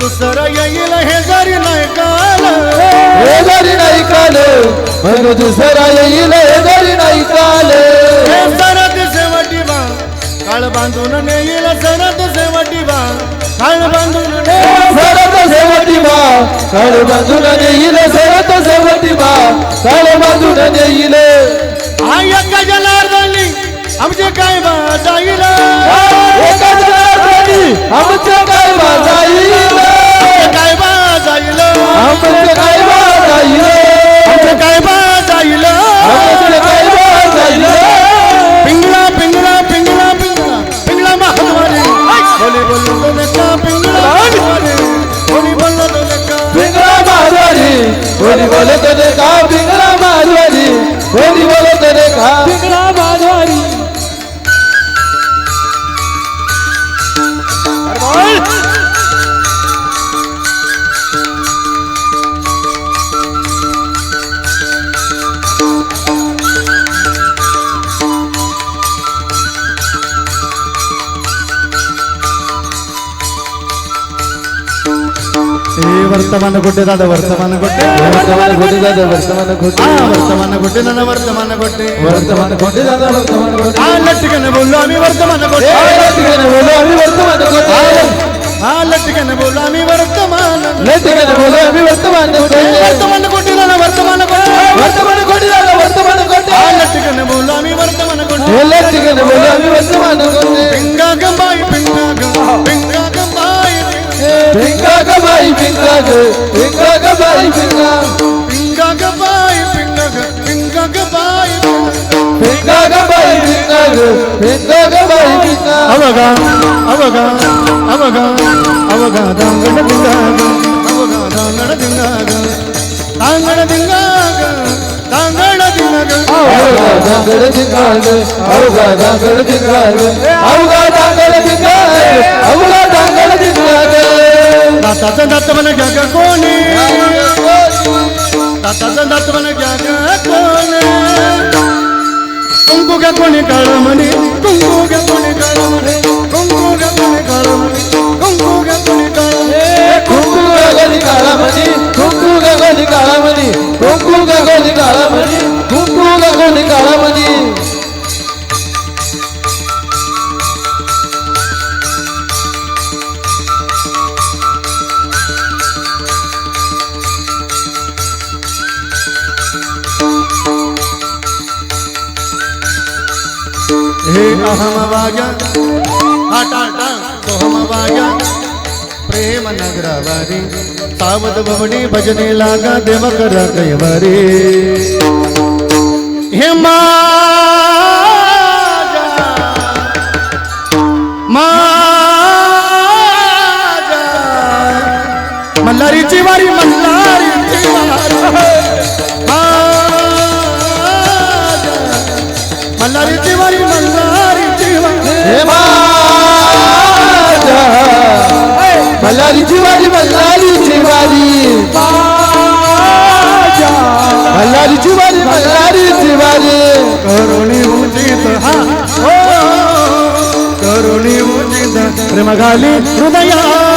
दुसरं येईल हे जरी नाही काल. हे जरी नाही काल मग दुसरा येईल हे जरी नाही काल. हे सरत शेवटी बा काळ बांधून नेईल सरत शेवटी बा काळ बांधून नेईल सरत शेवटी बा काळ बांधून येईल सरत शेवटी बा काळ बांधून आई अक्का जनार्दनी आमचे काय बा जाईल कोणी बोलत रे का पिंगळा मारवाडी कोणी बोलत रे का पिंगळा ಏ ವರ್ತಮಾನ ಕೊಟ್ಟೆ ದಾದ ವರ್ತಮಾನ ಕೊಟ್ಟೆ ವರ್ತಮಾನ ಕೊಟ್ಟೆ ದಾದ ವರ್ತಮಾನ ಕೊಟ್ಟೆ ವರ್ತಮಾನ ಕೊಟ್ಟೆ ನನ್ನ ವರ್ತಮಾನ ಕೊಟ್ಟೆ ವರ್ತಮಾನ ಕೊಟ್ಟೆ ದಾದ ವರ್ತಮಾನ ಕೊಟ್ಟೆ ಆ ಲಟ್ಟಿಗನ ಬೋಲು ಅಮಿ ವರ್ತಮಾನ ಕೊಟ್ಟೆ ಆ ಲಟ್ಟಿಗನ ಬೋಲು ಅಮಿ ವರ್ತಮಾನ ಕೊಟ್ಟೆ ಆ ಲಟ್ಟಿಗನ ಬೋಲು ಅಮಿ ವರ್ತಮಾನ ಲಟ್ಟಿಗನ ಬೋಲು ಅಮಿ ವರ್ತಮಾನ పింగగ పింగగ బాయి పింగ పింగగ బాయి పింగగ పింగగ బాయి పింగగ బాయి పింగగ పింగగ బాయి పింగ అవగా అవగా అవగా అవగా దాంగడ పింగగ అవగా దాంగడ పింగగ దాంగడ పింగగ దాంగడ పింగగ అవగా దాంగడ పింగగ అవగా దాంగడ పింగగ అవగా దాంగడ పింగగ అవగా ದತ್ತವನ ಜಗ ಕೋಣೆ. ದತ್ತವನ ಜಗ ಕೋಣೆ. ಕುಂಕುಗ ಕೋಣೆ ಕಳಮನೆ ಕುಂಕುಗ हे अहम सावध बवडी भजने लागा देव कर कैवारी हे मल्हारीची वारी मल्हारीची மருமகளே ஹிருதயா.